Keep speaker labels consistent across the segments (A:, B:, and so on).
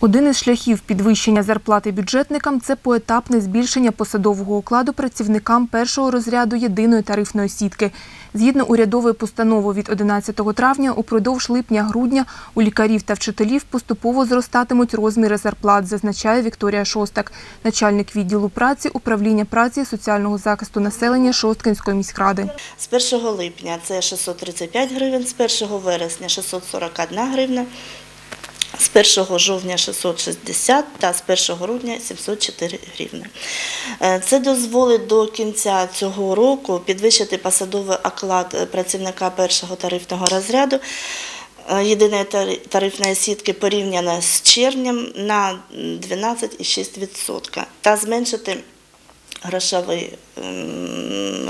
A: Один із шляхів підвищення зарплати бюджетникам це поетапне збільшення посадового окладу працівникам першого розряду єдиної тарифної сітки. Згідно урядової постанови від 11 травня, упродовж липня-грудня у лікарів та вчителів поступово зростатимуть розміри зарплат, зазначає Вікторія Шостак, начальник відділу праці управління праці соціального захисту населення Шосткинської міськради.
B: З 1 липня це 635 гривень, з 1 вересня 641 гривня, з 1 жовтня 660 та з 1 грудня 704 гривні. Е, Це дозволить до кінця цього року підвищити посадовий оклад працівника першого тарифного розряду е, єдиної тарифної сітки порівняно з червнем на 12,6% та зменшити грошовий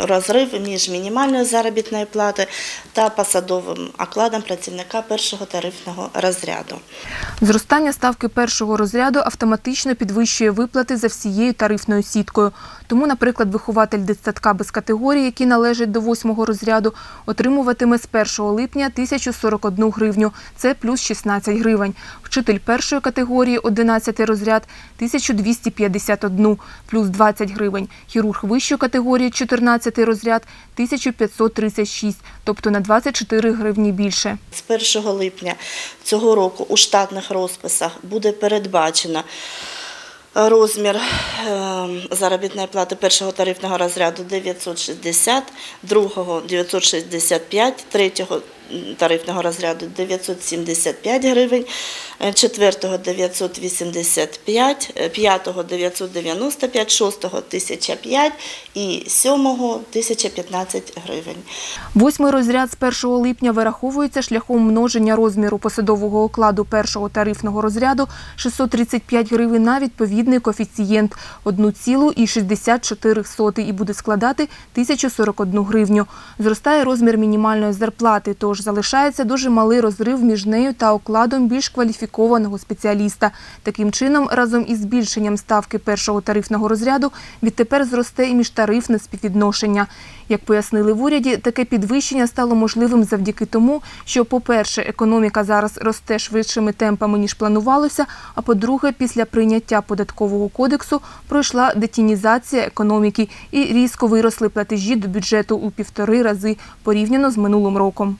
B: розрив між мінімальною заробітною платою та посадовим окладом працівника першого тарифного розряду.
A: Зростання ставки першого розряду автоматично підвищує виплати за всією тарифною сіткою. Тому, наприклад, вихователь дитсадка без категорії, який належить до восьмого розряду, отримуватиме з 1 липня 1041 гривню. Це плюс 16 гривень. Вчитель першої категорії 11 розряд 1251 плюс 20 гривень. Хірург вищої категорії 14 розряд 1536, тобто на 24 гривні більше.
B: З 1 липня цього року у штатних розписах буде передбачено розмір е, заробітної плати першого тарифного розряду 960, другого 965, третього тарифного розряду 975 гривень, е, четвертого 985, е, п'ятого 995, шостого 1005 і сьомого 1015 гривень.
A: Восьмий розряд з 1 липня вираховується шляхом множення розміру посадового окладу першого тарифного розряду 635 гривень на відповідний коефіцієнт 1,64 і буде складати 1041 гривню. Зростає розмір мінімальної зарплати, тож залишається дуже малий розрив між нею та окладом більш кваліфікованого спеціаліста. Таким чином, разом із збільшенням ставки першого тарифного розряду, відтепер зросте і міжтарифне співвідношення. Як пояснили в уряді, таке підвищення стало можливим завдяки тому, що, по-перше, економіка зараз росте швидшими темпами, ніж планувалося, а по-друге, після прийняття податкового кодексу пройшла детінізація економіки і різко виросли платежі до бюджету у півтори рази порівняно з минулим роком.